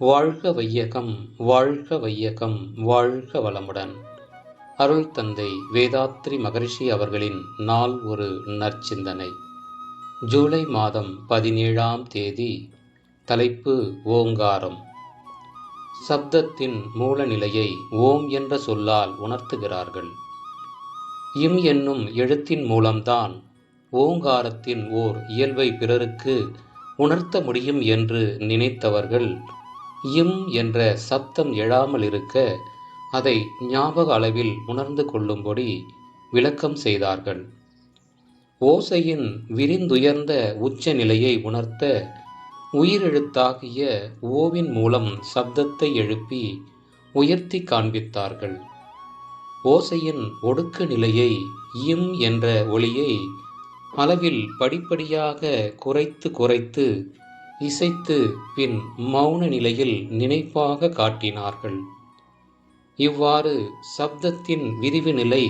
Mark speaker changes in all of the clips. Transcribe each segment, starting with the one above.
Speaker 1: வாழ்க வையகம் வாழ்க வையகம் வாழ்க வளமுடன். அருள் தந்தை வேதாத்ரி மகரிஷி அவர்களின் நாள் ஒரு நற்சிந்தனை. ஜூலை மாதம் பதினேழாம் தேதி தலைப்பு ஓங்காரம். சப்தத்தின் மூலநிலையை ஓம் என்ற சொல்லால் உணர்த்துகிறார்கள். இம் என்னும் எழுத்தின் மூலம்தான் ஓங்காரத்தின் ஓர் இயல்பை பிறருக்கு உணர்த்த முடியும் என்று நினைத்தவர்கள் இம் என்ற சப்தம் எழாமல் இருக்க அதை ஞாபக அளவில் உணர்ந்து கொள்ளும்படி விளக்கம் செய்தார்கள். ஓசையின் விரிந்துயர்ந்த உச்ச நிலையை உணர்த்த உயிரெழுத்தாகிய ஓவின் மூலம் சப்தத்தை எழுப்பி உயர்த்தி காண்பித்தார்கள். ஓசையின் ஒடுக்க நிலையை இம் என்ற ஒளியை அளவில் படிப்படியாக குறைத்து குறைத்து இசைத்து பின் மௌன நிலையில் நினைப்பாக காட்டினார்கள். இவ்வாறு சப்தத்தின் விரிவு நிலை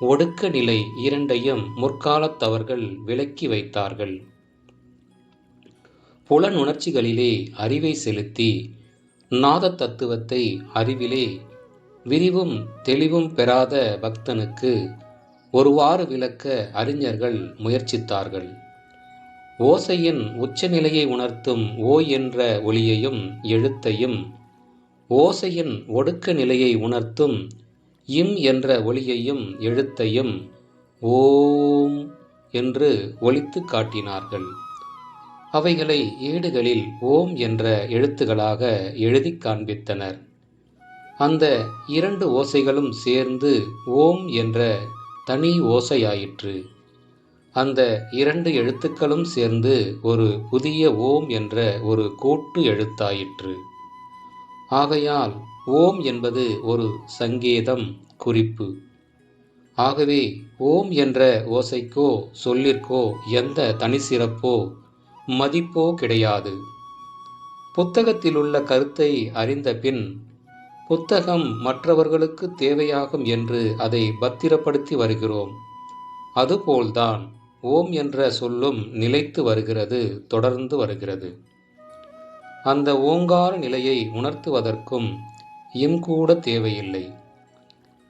Speaker 1: ஒடுக்க நிலை இரண்டையும் முற்காலத்தவர்கள் விளக்கி வைத்தார்கள். புலனுணர்ச்சிகளிலே அறிவை செலுத்தி நாத தத்துவத்தை அறிவிலே விரிவும் தெளிவும் பெறாத பக்தனுக்கு ஒருவாறு விளக்க அறிஞர்கள் முயற்சித்தார்கள். ஓசையின் உச்சநிலையை உணர்த்தும் ஓ என்ற ஒளியையும் எழுத்தையும் ஓசையின் ஒடுக்க நிலையை உணர்த்தும் இம் என்ற ஒளியையும் எழுத்தையும் ஓம் என்று ஒலித்து காட்டினார்கள். அவைகளை ஏடுகளில் ஓம் என்ற எழுத்துகளாக எழுதி காண்பித்தனர். அந்த இரண்டு ஓசைகளும் சேர்ந்து ஓம் என்ற தனி ஓசையாயிற்று. அந்த இரண்டு எழுத்துக்களும் சேர்ந்து ஒரு புதிய ஓம் என்ற ஒரு கூட்டு எழுத்தாயிற்று. ஆகையால் ஓம் என்பது ஒரு சங்கேதம் குறிப்பு. ஆகவே ஓம் என்ற ஓசைக்கோ சொல்லிற்கோ எந்த தனி சிறப்போ மதிப்போ கிடையாது. புத்தகத்திலுள்ள கருத்தை அறிந்த பின் புத்தகம் மற்றவர்களுக்கு தேவையாகும் என்று அதை பத்திரப்படுத்தி வருகிறோம். அதுபோல்தான். ஓம் என்ற சொல்லும் நிலைத்து வருகிறது தொடர்ந்து வருகிறது. அந்த ஓங்கார நிலையை உணர்த்துவதற்கும் இம் கூட தேவையில்லை.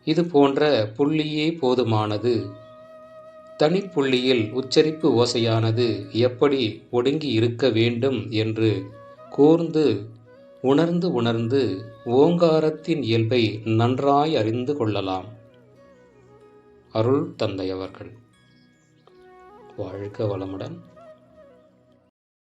Speaker 1: இது போன்ற புள்ளியே போதுமானது. தனிப்புள்ளியில் உச்சரிப்பு ஓசையானது எப்படி ஒடுங்கி இருக்க வேண்டும் என்று கூர்ந்து உணர்ந்து உணர்ந்து ஓங்காரத்தின் இயல்பை நன்றாய் அறிந்து கொள்ளலாம். அருள் தந்தையவர்கள். வாழ்க வளமுடன்.